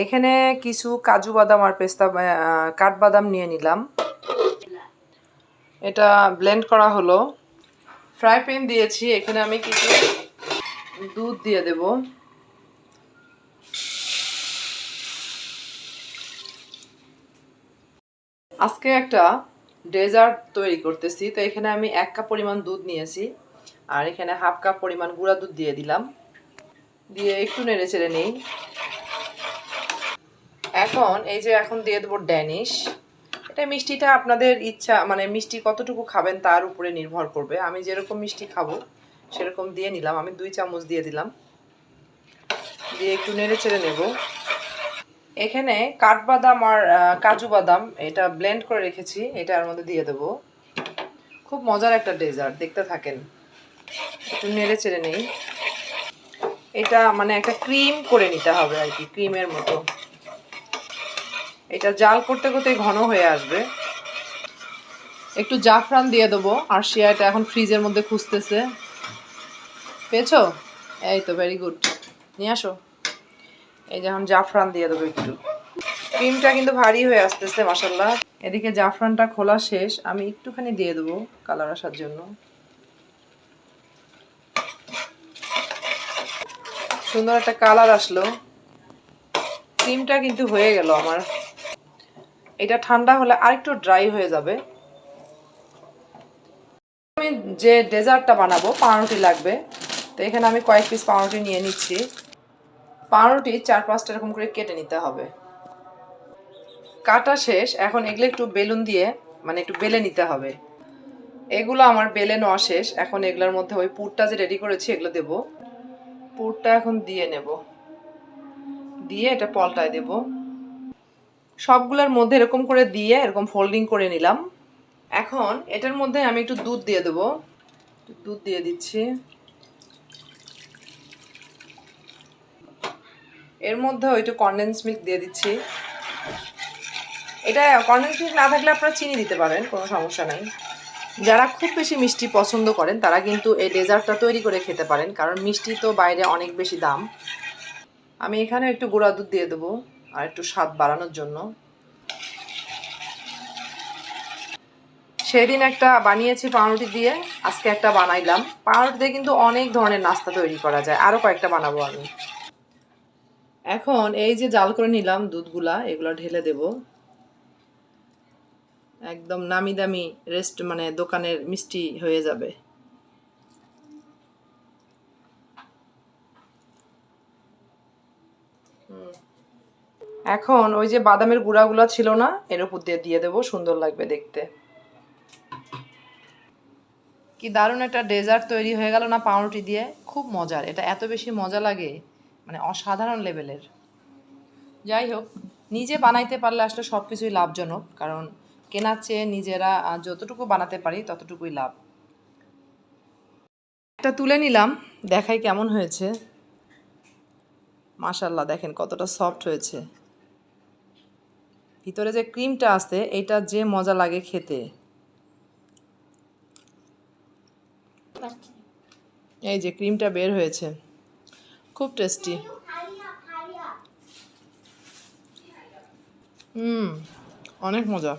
এখানে কিছু কাজু বাদাম আর পেস্তা কাঠবাদাম নিয়ে নিলাম। এটা ব্লেন্ড করা হলো। ফ্রাই প্যান দিয়েছি, এখানে আমি কিছু দুধ দিয়ে দেব। আজকে একটা ডেজার্ট তৈরি করতেছি, তো এখানে আমি এক কাপ পরিমাণ দুধ নিয়েছি, আর এখানে হাফ কাপ পরিমাণ গুঁড়া দুধ দিয়ে দিলাম। দিয়ে একটু নেড়ে চেড়ে নেই। এখন এই যে এখন দিয়ে দেবো ড্যানিশ। এটা মিষ্টিটা আপনাদের ইচ্ছা মানে মিষ্টি কতটুকু খাবেন তার উপরে নির্ভর করবে। আমি যেরকম মিষ্টি খাব, সেরকম দিয়ে নিলাম। আমি দুই চামচ দিয়ে দিলাম। দিয়ে একটু নেড়ে চেড়ে নেব। এখানে কাঠবাদাম আর কাজু বাদাম, এটা ব্লেন্ড করে রেখেছি। এটা এটার মধ্যে দিয়ে দেবো। খুব মজার একটা ডেজার্ট দেখতে থাকেন। একটু নেড়ে চেড়ে নেই। এটা মানে একটা ক্রিম করে নিতে হবে আর কি ক্রিমের মতো। এটা জাল করতে করতে ঘন হয়ে আসবে। একটু জাফরান দিয়ে দেবো। আর শিয়াটা এখন ফ্রিজের মধ্যে খুঁজতেছে। পেয়েছ? এই তো ভেরি গুড নিয়ে আসো। এই যে এখন জাফরান দিয়ে দেবো একটু। ক্রিমটা কিন্তু ভারী হয়ে আসতেছে মাসাল্লাহ এদিকে জাফরানটা খোলা শেষ। আমি একটুখানি দিয়ে দেবো কালার আসার জন্য। সুন্দর একটা কালার আসলো। ক্রিমটা কিন্তু হয়ে গেল আমার। এটা ঠান্ডা হলে আরেকটু ড্রাই হয়ে যাবে। আমি যে ডেজার্টটা বানাবো, পাউরুটি লাগবে। তো এখানে আমি কয়েক পিস পাউরুটি নিয়ে নিচ্ছি। পাউরুটি চার পাঁচটা এরকম করে কেটে নিতে হবে। কাটা শেষ, এখন এগুলো একটু বেলুন দিয়ে মানে একটু বেলে নিতে হবে। এগুলো আমার বেলে নেওয়া শেষ, এখন এগুলোর মধ্যে ওই পুরটা যে রেডি করেছি এগুলো দেব। পুরটা এখন দিয়ে নেব। দিয়ে এটা পলটায় দেব। সবগুলোর মধ্যে এরকম করে দিয়ে, এরকম ফোল্ডিং করে নিলাম। এখন এটার মধ্যে আমি একটু দুধ দিয়ে দেবো। দুধ দিয়ে দিচ্ছি। এর মধ্যে একটু কনডেন্স মিল্ক দিয়ে দিচ্ছি। এটা কনডেন্স মিল্ক না থাকলে আপনারা চিনি দিতে পারেন, কোনো সমস্যা নাই। যারা খুব বেশি মিষ্টি পছন্দ করেন, তারা কিন্তু এই ডেজার্টটা তৈরি করে খেতে পারেন, কারণ মিষ্টি তো বাইরে অনেক বেশি দাম। আমি এখানে একটু গুঁড়া দুধ দিয়ে দেবো। আর একটু স্বাদ বাড়ানোর জন্য। সেদিন একটা বানিয়েছি পাউরুটি দিয়ে, আজকে একটা বানাইলাম। পাউরুটি দিয়ে কিন্তু অনেক ধরনের নাস্তা তৈরি করা যায়। আরও কয়েকটা বানাবো আমি। এখন এই যে জাল করে নিলাম দুধগুলা, এগুলো ঢেলে দেব। একদম নামি দামি রেস্ট মানে দোকানের মিষ্টি হয়ে যাবে। এখন ওই যে বাদামের গুঁড়াগুলো ছিল না, এর উপর দিয়ে দিয়ে দেবো, সুন্দর লাগবে দেখতে। কি দারুণ একটা ডেজার্ট তৈরি হয়ে গেল না পাউরুটি দিয়ে, খুব মজার, এটা এত বেশি মজা লাগে মানে অসাধারণ লেভেলের। যাই হোক, নিজে বানাইতে পারলে আসলে সব কিছুই লাভজনক, কারণ কেনার চেয়ে নিজেরা যতটুকু বানাতে পারি ততটুকুই লাভ। একটা তুলে নিলাম, দেখাই কেমন হয়েছে। মাশাল্লাহ দেখেন কতটা সফট হয়েছে। ভিতরে যে ক্রিমটা আছে, এটা যে মজা লাগে খেতে। এই যে ক্রিমটা বের হয়েছে। খুব টেস্টি। হুম, অনেক মজা।